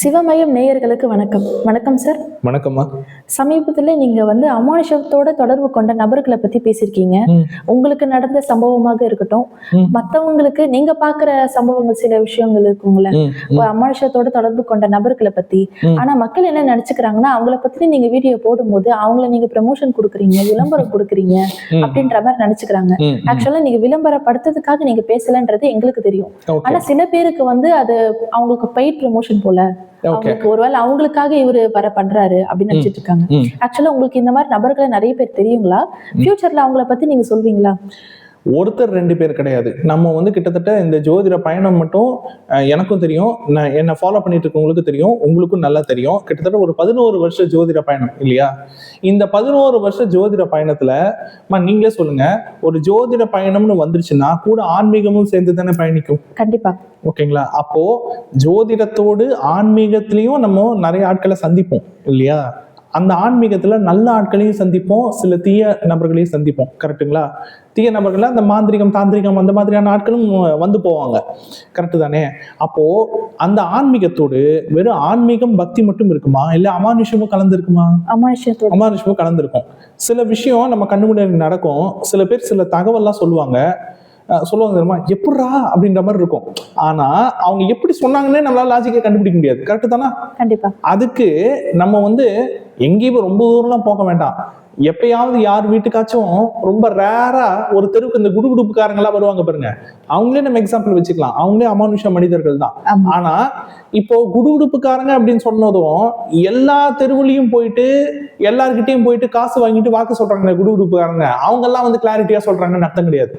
சிவமயம் நேயர்களுக்கு வணக்கம். வணக்கம் சார் வணக்கம்மா. சமீபத்துல நீங்க வந்து அமானுஷத்தோட தொடர்பு கொண்ட நபர்களை பத்தி பேசியிருக்கீங்க. உங்களுக்கு நடந்த சம்பவமாக இருக்கட்டும். மத்தவங்களுக்கு நீங்க பாக்குற சம்பவங்கள் சில விஷயங்கள் இருக்குங்கள அமானுஷத்தோட தொடர்பு கொண்ட நபர்களை பத்தி. ஆனா மக்கள் என்ன நினைச்சுக்கிறாங்கன்னா அவங்கள பத்தி நீங்க வீடியோ போடும்போது அவங்கள நீங்க ப்ரமோஷன் கொடுக்குறீங்க விளம்பரம் கொடுக்குறீங்க அப்படின்ற மாதிரி நினைச்சுக்கிறாங்க. ஆக்சுவலா நீங்க விளம்பரப்படுத்துறதுக்காக நீங்க பேசலன்றது எங்களுக்கு தெரியும். ஆனா சில பேருக்கு வந்து அது அவங்களுக்கு பெய்ட் ப்ரமோஷன் போல. அவங்களுக்கு ஒருவேளை அவங்களுக்காக இவரு வர பண்றாரு அப்படின்னு நினைச்சிட்டு இருக்காங்க. ஆக்சுவலா உங்களுக்கு இந்த மாதிரி நபர்களை நிறைய பேர் தெரியுங்களா? ஃபியூச்சர்ல அவங்கள பத்தி நீங்க சொல்வீங்களா? ஒருத்தர் ரெண்டு பேர் கிடையாது. நம்ம வந்து கிட்டத்தட்ட இந்த ஜோதிட பயணம் மட்டும் எனக்கும் தெரியும். நான் என்னை ஃபாலோ பண்ணிட்டு இருக்கவங்களுக்கு தெரியும். உங்களுக்கும் நல்லா தெரியும். கிட்டத்தட்ட ஒரு பதினோரு வருஷ ஜோதிட பயணம் இல்லையா? இந்த பதினோரு வருஷ ஜோதிட பயணத்துல நீங்களே சொல்லுங்க. ஒரு ஜோதிட பயணம்னு வந்துருச்சுன்னா கூட ஆன்மீகமும் சேர்ந்து தானே பயணிக்கும். கண்டிப்பா. ஓகேங்களா? அப்போ ஜோதிடத்தோடு ஆன்மீகத்திலையும் நம்ம நிறைய ஆட்களை சந்திப்போம் இல்லையா? அந்த ஆன்மீகத்துல நல்ல ஆட்களையும் சந்திப்போம் சில தீய நபர்களையும் சந்திப்போம். கரெக்ட்டுங்களா தீய நபர்கள அந்த மாந்திரிகம் தாந்திரிகம் அந்த மாதிரியான ஆட்களும் வந்து போவாங்க. கரெக்டு தானே? அப்போ அந்த ஆன்மீகத்தோடு வெறும் ஆன்மீகம் பக்தி மட்டும் இருக்குமா? இல்ல அமானுஷமும் கலந்து இருக்குமா அமானுஷத்தோட அமானுஷமும் கலந்துருக்கும். சில விஷயம் நம்ம கண்ணு முன்னாடி நடக்கும். சில பேர் சில தகவல்லாம் சொல்லுவாங்க. சொல்லுவாங்க தெரியுமா? எப்படிரா அப்படின்ற மாதிரி இருக்கும். ஆனா அவங்க எப்படி சொன்னாங்கன்னே நம்மளால லாஜிக்கை கண்டுபிடிக்க முடியாது. கரெக்டு தானே? கண்டிப்பா. அதுக்கு நம்ம வந்து எங்கேயும் ரொம்ப தூரம்லாம் போக வேண்டாம். எப்பயாவது யார் வீட்டுக்காச்சும் ரொம்ப ரேரா ஒரு தெருவுக்கு இந்த குடுகுடுப்புக்காரங்களா வருவாங்க பாருங்க. அவங்களே நம்ம எக்ஸாம்பிள் வச்சுக்கலாம். அவங்களே அமானுஷ மனிதர்கள் தான். ஆனா இப்போ குடுகுடுப்புக்காரங்க அப்படின்னு சொன்னதும் எல்லா தெருவுலயும் போயிட்டு எல்லார்கிட்டயும் போயிட்டு காசு வாங்கிட்டு வாக்கு சொல்றாங்க குடுகுடுப்புக்காரங்க. அவங்க எல்லாம் வந்து கிளாரிட்டியா சொல்றாங்கன்னு அர்த்தம் கிடையாது.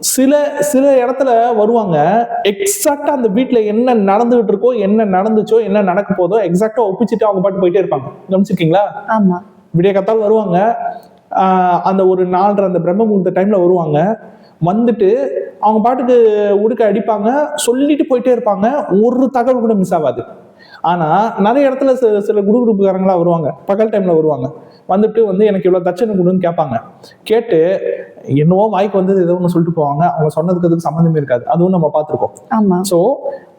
சில சில இடத்துல வருவாங்க எக்ஸாக்டா அந்த வீட்ல என்ன நடந்துகிட்டு இருக்கோ என்ன நடந்துச்சோ என்ன நடக்க போதோ எக்ஸாக்டா ஒப்பிச்சுட்டு அவங்க பாட்டு போயிட்டே இருப்பாங்க. கவனிச்சிருக்கீங்களா? ஆமா. விடிய கத்தால் வருவாங்க. அந்த ஒரு நாலரை அந்த பிரம்ம முகூர்த்த டைம்ல வருவாங்க. வந்துட்டு அவங்க பாட்டுக்கு உடுக்க அடிப்பாங்க. சொல்லிட்டு போயிட்டே இருப்பாங்க. ஒரு தகவல் கூட மிஸ் ஆகாது. ஆனா நிறைய இடத்துல சில சில குடுகுடுப்புக்காரங்களா வருவாங்க. பகல் டைம்ல வருவாங்க. வந்துட்டு வந்து எனக்கு இவ்வளவு தட்சணை கொடுன்னு கேட்பாங்க. கேட்டு என்னவோ வாய்க்கு வந்து ஏதோ ஒன்று சொல்லிட்டு போவாங்க. அவங்க சொன்னதுக்கு அதுக்கு சம்மந்தமே இருக்காது. அதுவும் நம்ம பார்த்துருக்கோம். ஆமா. ஸோ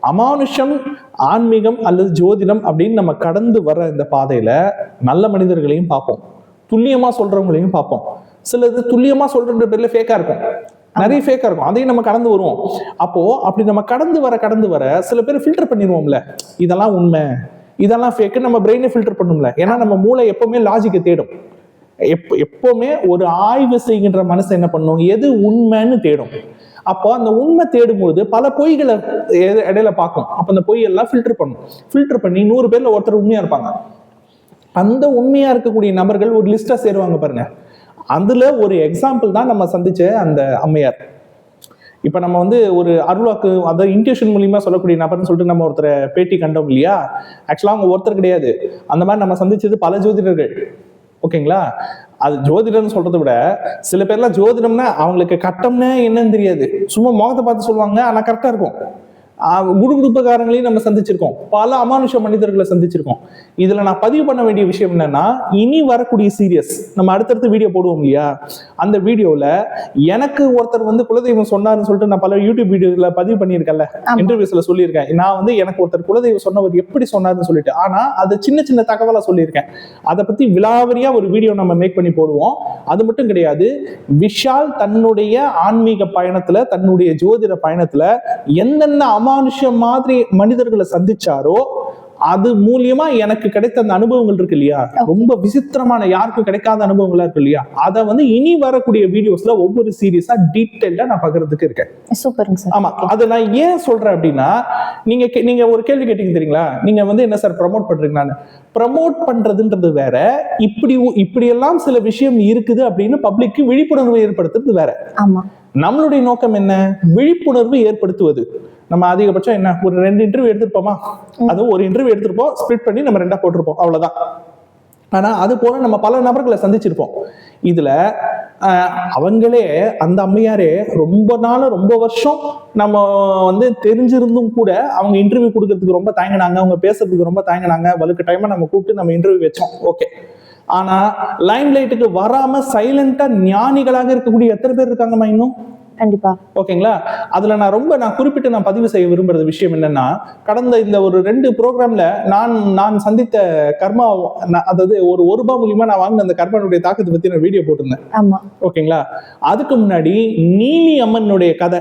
அமானுஷம் ஆன்மீகம் அல்லது ஜோதிடம் அப்படின்னு நம்ம கடந்து வர இந்த பாதையில நல்ல மனிதர்களையும் பார்ப்போம். துல்லியமா சொல்றவங்களையும் பார்ப்போம். சிலது துல்லியமா சொல்ற பேர்ல ஃபேக்கா இருக்கும். நிறைய ஃபேக்கா இருக்கும். அதையும் நம்ம கடந்து வருவோம். அப்போ அப்படி நம்ம கடந்து வர கடந்து வர சில பேர் ஃபில்டர் பண்ணிடுவோம்ல. இதெல்லாம் உண்மை. இதெல்லாம் ஃபேக்கு நம்ம பிரெயினை ஃபில்டர் பண்ணும்ல. ஏன்னா நம்ம மூளை எப்பவுமே லாஜிக்கை தேடும். எப்ப எப்பவுமே ஒரு ஆய்வு செய்கின்ற மனசு என்ன பண்ணும்? எது உண்மைன்னு தேடும். அப்போ அந்த உண்மை தேடும்போது பல பொய்களை இடையில பார்க்கும். அப்போ அந்த பொய் எல்லாம் ஃபில்டர் பண்ணும். ஃபில்டர் பண்ணி நூறு பேர்ல ஒருத்தர் உண்மையா இருப்பாங்க. அந்த உண்மையா இருக்கக்கூடிய நபர்கள் ஒரு லிஸ்டா சேருவாங்க பாருங்க. அதுல ஒரு எக்ஸாம்பிள் தான் நம்ம சந்திச்ச அந்த அம்மையார். இப்ப நம்ம வந்து ஒரு அருளாக்கு அதை இன்ட்யூஷன் மூலியமா சொல்லக்கூடிய நபர்னு சொல்லிட்டு நம்ம ஒருத்தரை பேட்டி கண்டோம் இல்லையா? ஆக்சுவலா அவங்க ஒருத்தர் கிடையாது. அந்த மாதிரி நம்ம சந்திச்சது பல ஜோதிடர்கள். ஓகேங்களா? அது ஜோதிடம்னு சொல்றத விட சில பேர்லாம் ஜோதிடம்னா அவங்களுக்கு கட்டம்னா என்னன்னு தெரியாது. சும்மா முகத்தை பார்த்து சொல்லுவாங்க ஆனா கரெக்டா இருக்கும். குடுகுடுப்புக்காரங்களையும் நம்ம சந்திச்சிருக்கோம். பல அமானுஷ மனிதர்களை சந்திச்சிருக்கோம். இதுல நான் பதிவு பண்ண வேண்டிய விஷயம் என்னன்னா இனி வரக்கூடிய சீரியஸ் நம்ம அடுத்தடுத்து வீடியோ போடுவோம் இல்லையா? அந்த வீடியோல எனக்கு ஒருத்தர் வந்து குலதெய்வம் சொன்னாருன்னு சொல்லிட்டு நான் பல யூடியூப் வீடியோல பதிவு பண்ணியிருக்கேன்ல. இன்டர்வியூஸ்ல சொல்லியிருக்கேன். நான் வந்து எனக்கு ஒருத்தர் குலதெய்வம் சொன்னவர் எப்படி சொன்னாருன்னு சொல்லிட்டு ஆனா அது சின்ன சின்ன தகவலா சொல்லியிருக்கேன். அதை பத்தி விலாவரியா ஒரு வீடியோ நம்ம மேக் பண்ணி போடுவோம். அது மட்டும் கிடையாது விஷால் தன்னுடைய ஆன்மீக பயணத்துல தன்னுடைய ஜோதிட பயணத்துல என்னென்ன அமானுஷம் மாதிரி மனிதர்களை சந்திச்சாரோ அது மூலியமா எனக்கு கிடைத்த அந்த அனுபவங்கள் இருக்கு இல்லையா? ரொம்ப விசித்திரமான யாருக்கும் கிடைக்காத அனுபவங்களா இருக்கு இல்லையா? அதை வந்து இனி வரக்கூடிய வீடியோஸ்ல ஒவ்வொரு சீரியஸா டீட்டெயில்டா நான் பகிர்றதுக்கு இருக்கேன். சூப்பருங்க சார். ஆமா அதை நான் ஏன் சொல்றேன் அப்படின்னா நீங்க நீங்க ஒரு கேள்வி கேட்டீங்க தெரியுங்களா? நீங்க வந்து என்ன சார் ப்ரமோட் பண்றீங்க நான் ப்ரமோட் பண்றதுன்றது வேற இப்படி இப்படி எல்லாம் சில விஷயம் இருக்குது அப்படின்னு பப்ளிக்கு விழிப்புணர்வு ஏற்படுத்துறது வேற. ஆமா. நம்மளுடைய நோக்கம் என்ன? விழிப்புணர்வு ஏற்படுத்துவது. நம்ம அதிகபட்சம் என்ன? ஒரு ரெண்டு இன்டர்வியூ எடுத்திருப்போமா? அதுவும் ஒரு இன்டர்வியூ எடுத்திருப்போம் ஸ்பிளிட் பண்ணி நம்ம ரெண்டா போட்டிருப்போம் அவ்வளவுதான். ஆனா அது போல நம்ம பல நபர்களை சந்திச்சிருப்போம். இதுல அவங்களே அந்த அம்மையாரே ரொம்ப நாள் ரொம்ப வருஷம் நம்ம வந்து தெரிஞ்சிருந்தும் கூட அவங்க இன்டர்வியூ கொடுக்கறதுக்கு ரொம்ப தயங்கினாங்க அவங்க பேசுறதுக்கு ரொம்ப தயங்கினாங்க. வலுக்கு டைமை நம்ம கூப்பிட்டு நம்ம இன்டர்வியூ வச்சோம். ஓகே ஆனா லைம் லைட்டுக்கு வராம சைலண்டா ஞானிகளாக இருக்கக்கூடிய எத்தனை பேர் இருக்காங்கம்மா இன்னும்? கண்டிப்பா. ஓகேங்களா? அதுல நான் ரொம்ப நான் குறிப்பிட்டு நான் பதிவு செய்ய விரும்புறது விஷயம் என்னன்னா கடந்த இந்த ஒரு ரெண்டு ப்ரோக்ராம்ல நான் நான் சந்தித்த கர்மா அதாவது ஒரு ஒரு ரூபாய் மூலியமா நான் வாங்கின அந்த கர்மனுடைய தாக்கத்தை பத்தி நான் வீடியோ போட்டிருந்தேன். ஆமா. ஓகேங்களா? அதுக்கு முன்னாடி நீலி அம்மனுடைய கதை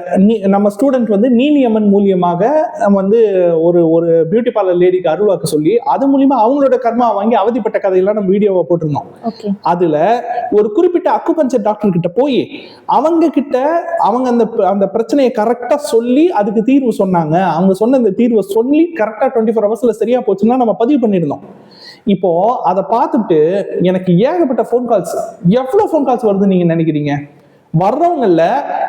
நம்ம ஸ்டூடெண்ட் வந்து நீலி அம்மன் மூலியமாக நம்ம வந்து ஒரு ஒரு பியூட்டி பார்லர் லேடிக்கு அருள்வாக்கு சொல்லி அது மூலியமா அவங்களோட கர்மா வாங்கி அவதிப்பட்ட கதையெல்லாம் நம்ம வீடியோவை போட்டிருந்தோம். அதுல ஒரு குறிப்பிட்ட அக்குபஞ்சர் டாக்டர் கிட்ட போய் அவங்க கிட்ட அவங்க அந்த அந்த பிரச்சனையை கரெக்டா சொல்லி அதுக்கு தீர்வு சொன்னாங்க. அவங்க சொன்ன அந்த தீர்வை சொல்லி கரெக்டா டுவெண்ட்டி ஃபோர் ஹவர்ஸ்ல சரியா போச்சுன்னா நம்ம பதிவு பண்ணியிருந்தோம் இப்போ அதை பார்த்துட்டு எனக்கு ஏகப்பட்ட ஃபோன் கால்ஸ் எவ்வளவு ஃபோன் கால்ஸ் வருதுன்னு நீங்க நினைக்கிறீங்க? வர்றவங்கள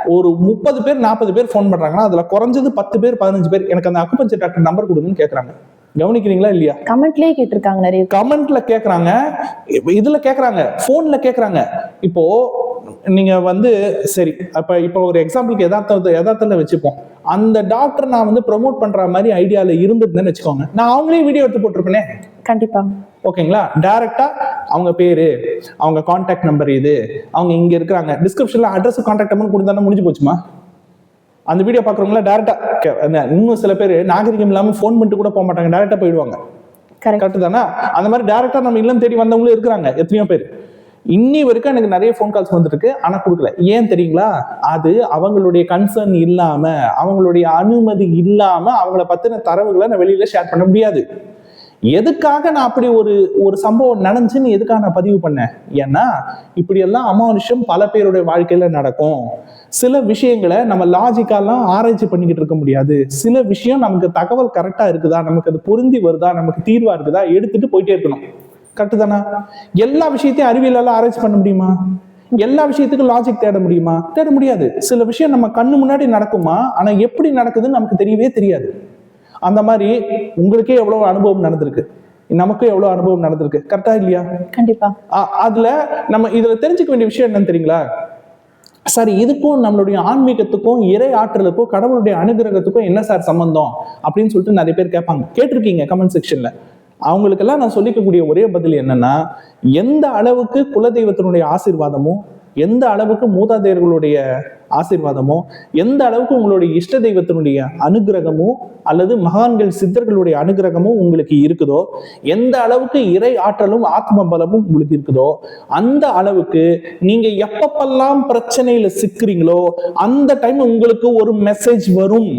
ஒரு முப்பது பேர் நாற்பது பேர் ஃபோன் பண்றாங்கன்னா அதுல குறைஞ்சது பத்து பேர் பதினஞ்சு பேர் எனக்கு அந்த அக்குபஞ்சர் டாக்டர் நம்பர் கொடுங்கன்னு கேட்குறாங்க கவனிக்கிறீங்களா இல்லையா? கமெண்ட்லயே கேட்டிருக்காங்க நிறைய. கமெண்ட்ல கேக்குறாங்க. இதுல கேக்குறாங்க. போன்ல கேக்குறாங்க. இப்போ நீங்க வந்து சரி அப்ப இப்போ ஒரு எக்ஸாம்பிளுக்கு யதார்த்த யதார்த்தத்துல வச்சுப்போம். அந்த டாக்டர் நான் வந்து ப்ரோமோட் பண்ற மாதிரி ஐடியால இருந்துருந்தேன்னு வச்சுக்கோங்க. நான் அவங்களே வீடியோ எடுத்து போட்டிருப்பேனே. கண்டிப்பா. ஓகேங்களா டைரக்டா அவங்க பேரு அவங்க கான்டாக்ட் நம்பர் இது அவங்க இங்க இருக்கிறாங்க. டிஸ்கிரிப்ஷன்ல அட்ரஸ் கான்டாக்ட் நம்பர் கொடுத்தா முடிஞ்சு போச்சுமா? அந்த வீடியோ பாக்குறவங்களா டேரக்டா இன்னும் சில பேர் நாகரிகம் இல்லாம ஃபோன் பண்ணிட்டு கூட போக மாட்டாங்க. டேரக்டா போயிடுவாங்க. கரெக்ட் கரெக்ட் தானே? அந்த மாதிரி டேரக்டா நம்ம இல்லம் தேடி வந்தவங்களும் இருக்கிறாங்க எத்தனையோ பேர். இன்னி வரைக்கும் எனக்கு நிறைய ஃபோன் கால்ஸ் வந்துருக்கு ஆனா கொடுக்கல. ஏன் தெரியுங்களா? அது அவங்களுடைய கன்சர்ன் இல்லாம அவங்களுடைய அனுமதி இல்லாம அவங்கள பத்தின தரவுகளை நான் வெளியில ஷேர் பண்ண முடியாது. எதுக்காக நான் அப்படி ஒரு ஒரு சம்பவம் நடந்துச்சுன்னு எதுக்காக நான் பதிவு பண்ணேன்? ஏன்னா இப்படியெல்லாம் அமானுஷம் பல பேருடைய வாழ்க்கையில நடக்கும். சில விஷயங்களை நம்ம லாஜிக்காலாம் ஆராய்ச்சி பண்ணிக்கிட்டு இருக்க முடியாது. சில விஷயம் நமக்கு தகவல் கரெக்டா இருக்குதா? நமக்கு அது பொருந்தி வருதா? நமக்கு தீர்வா இருக்குதா? எடுத்துட்டு போயிட்டே இருக்கணும். கரெக்டு தானா? எல்லா விஷயத்தையும் அறிவியலால ஆராய்ச்சி பண்ண முடியுமா? எல்லா விஷயத்துக்கும் லாஜிக் தேட முடியுமா? தேட முடியாது. சில விஷயம் நம்ம கண்ணு முன்னாடி நடக்குமா? ஆனா எப்படி நடக்குதுன்னு நமக்கு தெரியவே தெரியாது. அந்த மாதிரி உங்களுக்கே எவ்வளவு அனுபவம் நடந்திருக்கு? நமக்கும் எவ்வளவு அனுபவம் நடந்திருக்கு? கரெக்டா இல்லையா? கண்டிப்பா. அதுல நம்ம இதுல தெரிஞ்சுக்க வேண்டிய விஷயம் என்னன்னு தெரியுங்களா? சரி இதுக்கும் நம்மளுடைய ஆன்மீகத்துக்கும் இறை ஆற்றலுக்கும் கடவுளுடைய அனுகிரகத்துக்கும் என்ன சார் சம்பந்தம்? அப்படின்னு சொல்லிட்டு நிறைய பேர் கேட்பாங்க. கேட்டிருக்கீங்க கமெண்ட் செக்ஷன்ல அவங்களுக்கெல்லாம் நான் சொல்லிக்கக்கூடிய ஒரே பதில் என்னன்னா எந்த அளவுக்கு குலதெய்வத்தினுடைய ஆசீர்வாதமும் எந்த அளவுக்கு மூதாதையர்களுடைய ஆசீர்வாதமோ எந்த அளவுக்கு உங்களுடைய இஷ்ட தெய்வத்தினுடைய அனுகிரகமோ அல்லது மகான்கள் சித்தர்களுடைய அனுகிரகமும் உங்களுக்கு இருக்குதோ எந்த அளவுக்கு இறை ஆற்றலும் ஆத்ம பலமும் உங்களுக்கு இருக்குதோ அந்த அளவுக்கு நீங்க எப்பப்பெல்லாம் பிரச்சனையில சிக்கிறீங்களோ அந்த டைம் உங்களுக்கு ஒரு மெசேஜ் வரும்.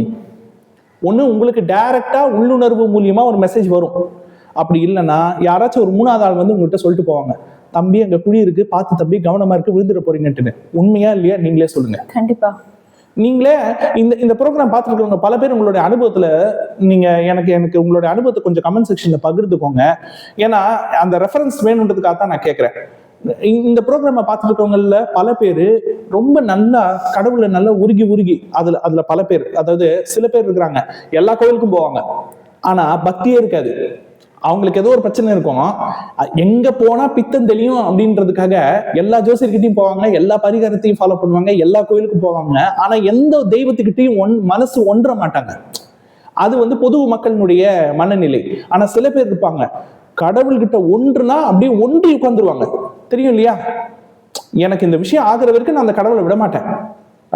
ஒண்ணு உங்களுக்கு டைரக்டா உள்ளுணர்வு மூலியமா ஒரு மெசேஜ் வரும். அப்படி இல்லைன்னா யாராச்சும் ஒரு மூணாவது ஆள் வந்து உங்கள்கிட்ட சொல்லிட்டு போவாங்க. தம்பி அங்க குழி இருக்கு பார்த்து தம்பி கவனமா இருக்கு விழுந்துட போறீங்கன்ட்டுன்னு. உண்மையா இல்லையா? நீங்களே சொல்லுங்க. கண்டிப்பா. நீங்களே இந்த இந்த ப்ரோக்ராம் பார்த்துருக்கவங்க பல பேர் உங்களுடைய அனுபவத்துல நீங்க எனக்கு எனக்கு உங்களுடைய அனுபவத்தை கொஞ்சம் கமெண்ட் செக்ஷன்ல பகிர்ந்துக்கோங்க. ஏன்னா அந்த ரெஃபரன்ஸ் வேணுன்றதுக்காக தான் நான் கேட்கறேன் இந்த ப்ரோக்ராமை பார்த்துருக்கவங்கள பல பேர் ரொம்ப நல்லா கடவுளை நல்லா உருகி உருகி அதுல அதுல பல பேர் அதாவது சில பேர் இருக்கிறாங்க. எல்லா கோயிலுக்கும் போவாங்க. ஆனா பக்தியே இருக்காது. அவங்களுக்கு ஏதோ ஒரு பிரச்சனை இருக்கும்? எங்க போனா பித்தம் தெளியும் அப்படின்றதுக்காக எல்லா ஜோசியர்கிட்டையும் போவாங்க எல்லா பரிகாரத்தையும் ஃபாலோ பண்ணுவாங்க எல்லா கோயிலுக்கும் போவாங்க. ஆனா எந்த தெய்வத்துக்கிட்டையும் ஒன் மனசு ஒன்ற மாட்டாங்க. அது வந்து பொது மக்களினுடைய மனநிலை. ஆனா சில பேர் இருப்பாங்க கடவுள்கிட்ட ஒன்றுனா அப்படியே ஒன்றி உட்காந்துருவாங்க தெரியும் இல்லையா? எனக்கு இந்த விஷயம் ஆகிற வரைக்கும் நான் அந்த கடவுளை விட மாட்டேன்.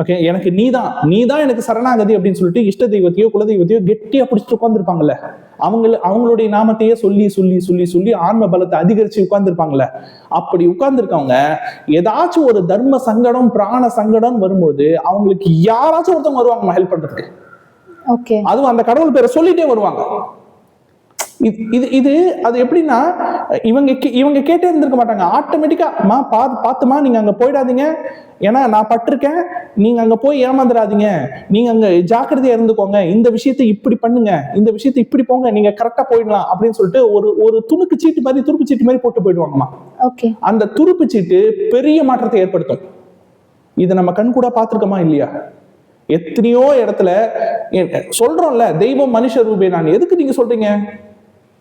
ஓகே எனக்கு நீதான். நீதான் எனக்கு சரணாகதி அப்படின்னு சொல்லிட்டு இஷ்ட தெய்வத்தையோ குலதெய்வத்தையோ கெட்டியா பிடிச்சிட்டு உட்காந்துருப்பாங்கல்ல அவங்க அவங்களுடைய நாமத்தையே சொல்லி சொல்லி சொல்லி சொல்லி ஆன்ம பலத்தை அதிகரிச்சு உட்கார்ந்துருப்பாங்கல்ல? அப்படி உட்கார்ந்துருக்கவங்க ஏதாச்சும் ஒரு தர்ம சங்கடம் பிராண சங்கடம் வரும்போது அவங்களுக்கு யாராச்சும் ஒருத்தவங்க வருவாங்க ஹெல்ப் பண்றதுக்கு. ஓகே அதுவும் அந்த கடவுள் பேரை சொல்லிட்டே வருவாங்க. இது இது அது எப்படின்னா இவங்க இவங்க கேட்டே இருந்திருக்க மாட்டாங்க. ஆட்டோமேட்டிக்கா மா பார்த்து பார்த்துமா நீங்க அங்க போயிடாதீங்க. ஏன்னா நான் பட்டிருக்கேன். நீங்க அங்க போய் ஏமாந்துடாதீங்க. நீங்க அங்க ஜாக்கிரதையா இருந்துக்கோங்க. இந்த விஷயத்தை இப்படி பண்ணுங்க. இந்த விஷயத்தை இப்படி போங்க. நீங்க கரெக்டா போயிடலாம். அப்படின்னு சொல்லிட்டு ஒரு ஒரு துணுக்கு சீட்டு மாதிரி துருப்பு சீட்டு மாதிரி போட்டு போயிடுவாங்கம்மா. ஓகே. அந்த துருப்பு சீட்டு பெரிய மாற்றத்தை ஏற்படுத்தும். இதை நம்ம கண் கூட பார்த்திருக்கோமா இல்லையா? எத்தனையோ இடத்துல சொல்றோம்ல தெய்வம் மனுஷ ரூபே நான் எதுக்கு நீங்க சொல்றீங்க?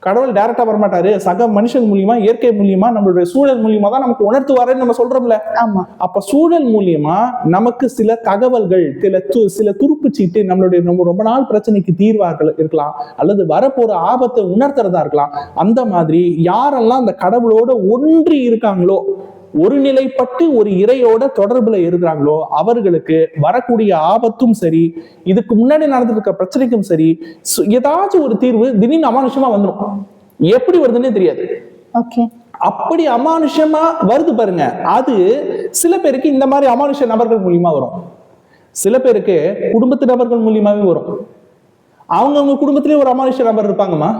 கடவுள் டைரக்டா வரமாட்டாரு. சக மனுஷன் மூலியமா இயற்கை மூலியமா நம்மளுடைய சூழல் மூலியமா தான் நமக்கு உணர்த்துவாருன்னு நம்ம சொல்றோம்ல. ஆமா. அப்ப சூழல் மூலியமா நமக்கு சில தகவல்கள் சில து- சில துருப்பு சீட்டு நம்மளுடைய நம்ம ரொம்ப நாள் பிரச்சனைக்கு தீர்வாக இருக்கலாம். அல்லது வரப்போற ஆபத்தை உணர்த்துறதா இருக்கலாம். அந்த மாதிரி யாரெல்லாம் அந்த கடவுளோட ஒன்றி இருக்காங்களோ ஒருநிலைப்பட்டு ஒரு இறையோட தொடர்புல இருக்கிறாங்களோ அவர்களுக்கு வரக்கூடிய ஆபத்தும் சரி இதுக்கு முன்னாடி நடந்துட்டு இருக்க பிரச்சனைக்கும் சரி ஏதாச்சும் ஒரு தீர்வு திடீர்னு அமானுஷமா வந்துடும் எப்படி வருதுன்னே தெரியாது. ஓகே. அப்படி அமானுஷமா வருது பாருங்க. அது சில பேருக்கு இந்த மாதிரி அமானுஷ நபர்கள் மூலியமா வரும். சில பேருக்கு குடும்பத்து நபர்கள் மூலியமாவே வரும். அவங்கவங்க குடும்பத்திலேயே ஒரு அமானுஷ நபர் இருப்பாங்கம்மா.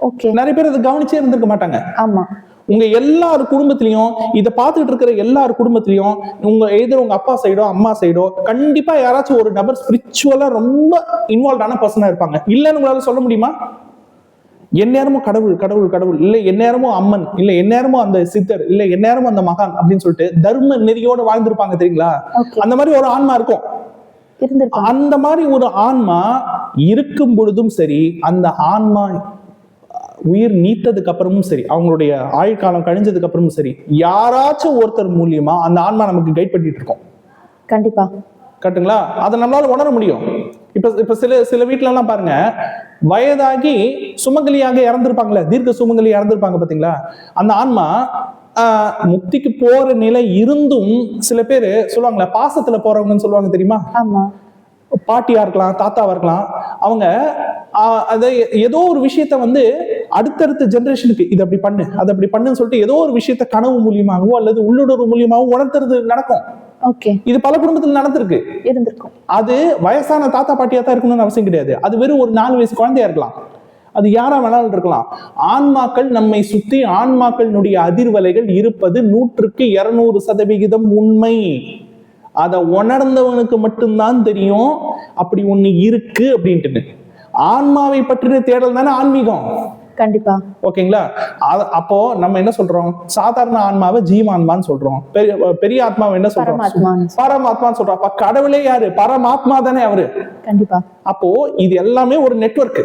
ஓகே. நிறைய பேர் அதை கவனிச்சே இருந்திருக்க மாட்டாங்க. ஆமா. உங்க எல்லார் குடும்பத்திலையும் இதை பார்த்துட்டு இருக்கிற எல்லார் குடும்பத்திலையும் உங்க எதிர உங்க அப்பா சைடோ அம்மா சைடோ கண்டிப்பா யாராச்சும் ஒரு நபர் ஸ்பிரிச்சுவலா ரொம்ப இன்வால்வ்டான பர்சனா இருப்பாங்க. இல்லைன்னு உங்களால சொல்ல முடியுமா? எந்நேரமும் கடவுள் கடவுள் கடவுள். இல்ல எந்நேரமும் அம்மன். இல்ல எந்நேரமும் அந்த சித்தர். இல்ல எந்நேரமும் அந்த மகான் அப்படின்னு சொல்லிட்டு தர்ம நெறியோட வாழ்ந்திருப்பாங்க தெரியுங்களா? அந்த மாதிரி ஒரு ஆன்மா இருக்கும். அந்த மாதிரி ஒரு ஆன்மா இருக்கும் பொழுதும் சரி அந்த ஆன்மா உயிர் நீத்ததுக்கு அப்புறமும் சரி அவங்களுடைய ஆயுட்காலம் கழிஞ்சதுக்கு அப்புறமும் சரி யாராச்சும் ஒருத்தர் மூலியமா அந்த ஆன்மா நமக்கு கைட் பண்ணிட்டு இருக்கோம். கண்டிப்பா. கரெக்ட்டுங்களா அதை நம்மளால உணர முடியும். இப்ப இப்ப சில சில வீட்ல எல்லாம் பாருங்க வயதாகி சுமங்கலியாக இறந்திருப்பாங்களே தீர்க்க சுமங்கலி இறந்திருப்பாங்க பாத்தீங்களா? அந்த ஆன்மா முக்திக்கு போற நிலை இருந்தும் சில பேர் சொல்லுவாங்களே பாசத்துல போறவங்கன்னு சொல்லுவாங்க தெரியுமா? பாட்டியா இருக்கலாம் தாத்தாவா இருக்கலாம் அவங்க அதை ஏதோ ஒரு விஷயத்த வந்து அடுத்தடுத்த ஜெனரேஷனுக்கு இது அப்படி பண்ணு அது அப்படி பண்ணுன்னு சொல்லிட்டு ஏதோ ஒரு விஷயத்த கனவு மூலியமாகவோ அல்லது உள்ளுணர்வு மூலியமாகவோ உணர்த்துறது நடக்கும். ஓகே இது பல குடும்பத்தில் நடந்திருக்கு. இருந்திருக்கும். அது வயசான தாத்தா பாட்டியா தான் இருக்கணும்னு அவசியம் கிடையாது. அது வெறும் ஒரு நாலு வயசு குழந்தையா இருக்கலாம். அது யாரா வேணாலும் இருக்கலாம். ஆன்மாக்கள் நம்மை சுத்தி ஆன்மாக்களினுடைய அதிர்வலைகள் இருப்பது நூற்றுக்கு இருநூறு சதவிகிதம் உண்மை. அதை உணர்ந்தவனுக்கு மட்டும்தான் தெரியும். அப்படி ஒண்ணு இருக்கு அப்படின்ட்டு ஆன்மாவை பற்றின தேடல் தானே ஆன்மீகம்? கண்டிப்பா. ஓகேங்களா? அப்போ நம்ம என்ன சொல்றோம்? சாதாரண ஆன்மாவை ஜீவான்மான்னு சொல்றோம். பெரிய பெரிய ஆத்மாவை என்ன சொல்றோம்? பரமாத்மான்னு சொல்றோம். அப்ப கடவுளே யாரு? பரமாத்மா தானே அவரு. கண்டிப்பா. அப்போ இது எல்லாமே ஒரு நெட்வொர்க்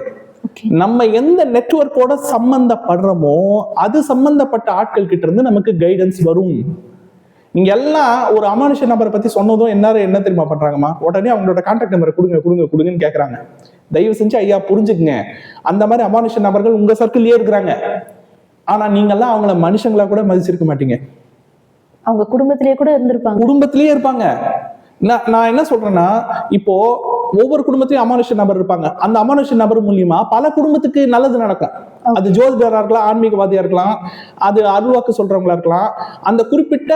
ஓகே. நம்ம எந்த நெட்வொர்க்கோட சம்பந்தப்படுறோமோ அது சம்பந்தப்பட்ட ஆட்கள் கிட்ட இருந்து நமக்கு கைடன்ஸ் வரும். நீங்க எல்லாம் ஒரு அமானுஷ நபரை பத்தி சொன்னதும் என்ன என்ன தெரியுமா பண்றாங்கம்மா? உடனே அவங்களோட கான்டாக்ட் நம்பரை கொடுங்க கொடுங்க கொடுங்கன்னு கேக்குறாங்க. தயவு செஞ்சு ஐயா புரிஞ்சுக்குங்க. அந்த மாதிரி அமானுஷ நபர்கள் உங்க சர்க்கிள்லயே இருக்கிறாங்க. ஆனா நீங்கெல்லாம் அவங்கள மனுஷங்களா கூட மதிச்சிருக்க மாட்டீங்க. அவங்க குடும்பத்திலேயே கூட இருந்திருப்பாங்க. குடும்பத்திலேயே இருப்பாங்க. நான் நான் என்ன சொல்றேன்னா இப்போ ஒவ்வொரு குடும்பத்திலயும் அமானுஷ நபர் இருப்பாங்க. அந்த அமானுஷ நபர் மூலியமா பல குடும்பத்துக்கு நல்லது நடக்கும். அது ஜோதிடரா இருக்கலாம் ஆன்மீகவாதியா இருக்கலாம் அது அருள்வாக்கு சொல்றவங்களா இருக்கலாம். அந்த குறிப்பிட்ட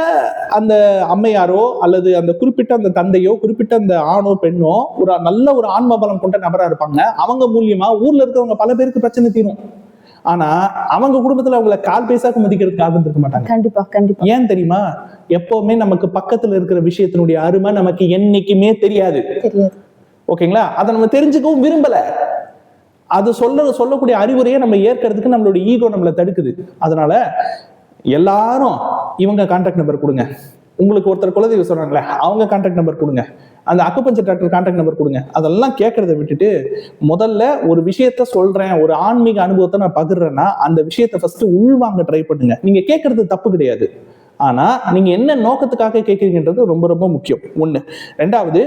அந்த அம்மையாரோ அல்லது அந்த குறிப்பிட்ட அந்த தந்தையோ குறிப்பிட்ட அந்த ஆணோ பெண்ணோ ஒரு நல்ல ஒரு ஆன்ம பலம் கொண்ட நபரா இருப்பாங்க. அவங்க மூலியமா ஊர்ல இருக்கிறவங்க பல பேருக்கு பிரச்சனை தீரும். ஆனா அவங்க குடும்பத்துல அவங்கள கால் பைசாக்கு மதிக்கிறதுக்கு யாரும் இருக்க மாட்டாங்க. கண்டிப்பா கண்டிப்பா. ஏன் தெரியுமா? எப்பவுமே நமக்கு பக்கத்துல இருக்கிற விஷயத்தினுடைய அருமை நமக்கு என்னைக்குமே தெரியாது. ஓகேங்களா? அதை நம்ம தெரிஞ்சுக்கவும் விரும்பல. அது சொல்ல சொல்லக்கூடிய அறிவுரையை நம்ம ஏற்கிறதுக்கு நம்மளுடைய ஈகோ நம்மளை தடுக்குது. அதனால எல்லாரும் இவங்க கான்டாக்ட் நம்பர் கொடுங்க. உங்களுக்கு ஒருத்தர் குலதெய்வ சொல்றாங்களே அவங்க கான்டாக்ட் நம்பர் கொடுங்க. அந்த அக்குப்பஞ்சர் டாக்டர் கான்டாக்ட் நம்பர் கொடுங்க. அதெல்லாம் கேட்கறத விட்டுட்டு முதல்ல ஒரு விஷயத்த சொல்றேன் ஒரு ஆன்மீக அனுபவத்தை நான் பகிர்றேன்னா அந்த விஷயத்த ஃபர்ஸ்ட் உள்வாங்க ட்ரை பண்ணுங்க. நீங்க கேட்கறது தப்பு கிடையாது. ஆனா நீங்க என்ன நோக்கத்துக்காக கேட்குறீங்கன்றது ரொம்ப ரொம்ப முக்கியம். ஒண்ணு. ரெண்டாவது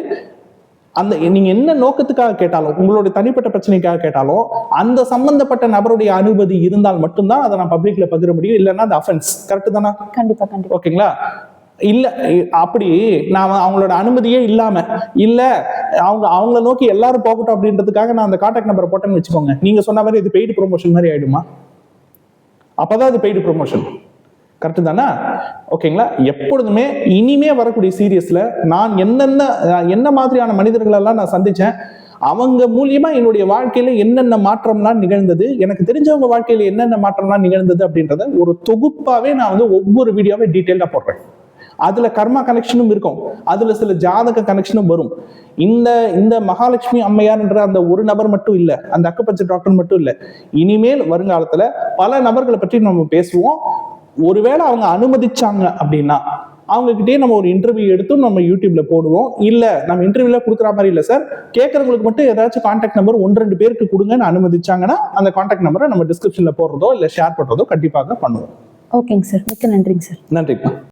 அந்த நீங்க என்ன நோக்கத்துக்காக கேட்டாலும் உங்களுடைய தனிப்பட்ட பிரச்சனைக்காக கேட்டாலும் அந்த சம்பந்தப்பட்ட நபருடைய அனுமதி இருந்தால் மட்டும்தான் அதை நான் பப்ளிக்ல பகிர முடியும். இல்லைன்னா அது அஃபென்ஸ் கரெக்ட் தானா? கண்டிப்பா கண்டிப்பா. ஓகேங்களா இல்ல அப்படி நான் அவங்களோட அனுமதியே இல்லாம இல்ல அவங்க அவங்கள நோக்கி எல்லாரும் போகட்டும் அப்படின்றதுக்காக நான் அந்த கான்டாக்ட் நம்பரை போட்டேன்னு வச்சுக்கோங்க. நீங்க சொன்ன மாதிரி இது பெய்டு ப்ரொமோஷன் மாதிரி ஆயிடுமா? அப்பதான் இது பெய்டு ப்ரொமோஷன் கரெக்டு தானே? ஓகேங்களா எப்பொழுதுமே இனிமே வரக்கூடிய சீரியஸில் நான் என்னென்ன என்ன மாதிரியான மனிதர்களெல்லாம் நான் சந்தித்தேன் அவங்க மூலியமா என்னுடைய வாழ்க்கையில என்னென்ன மாற்றம்லாம் நிகழ்ந்தது எனக்கு தெரிஞ்சவங்க வாழ்க்கையில என்னென்ன மாற்றம்லாம் நிகழ்ந்தது அப்படின்றத ஒரு தொகுப்பாவே நான் வந்து ஒவ்வொரு வீடியோவே டீட்டெயிலாக போடுறேன். அதுல கர்மா கனெக்ஷனும் இருக்கும். அதுல சில ஜாதக கனெக்ஷனும் வரும். இந்த இந்த மகாலட்சுமி அம்மையார்ன்ற அந்த ஒரு நபர் மட்டும் இல்ல அந்த அக்குப்பச்சை டாக்டர் மட்டும் இல்ல இனிமேல் வருங்காலத்துல பல நபர்களை பற்றி நம்ம பேசுவோம். ஒருவேளை அவங்க அனுமதிச்சாங்க அப்படின்னா அவங்க கிட்டயே நம்ம ஒரு இன்டர்வியூ எடுத்து நம்ம யூடியூப்ல போடுவோம். இல்ல நம்ம இன்டர்வியூல கொடுக்குற மாதிரி இல்ல சார் கேட்கறவங்களுக்கு மட்டும் ஏதாச்சும் கான்டாக்ட் நம்பர் ஒன்று ரெண்டு பேருக்கு கொடுங்கன்னு அனுமதிச்சாங்கன்னா அந்த கான்டாக்ட் நம்பரை நம்ம டிஸ்கிரிப்ஷன்ல போடுறதோ இல்ல ஷேர் பண்றதோ கண்டிப்பாக பண்ணுவோம். ஓகேங்க சார் மிக்க நன்றிங்க சார் நன்றிப்பா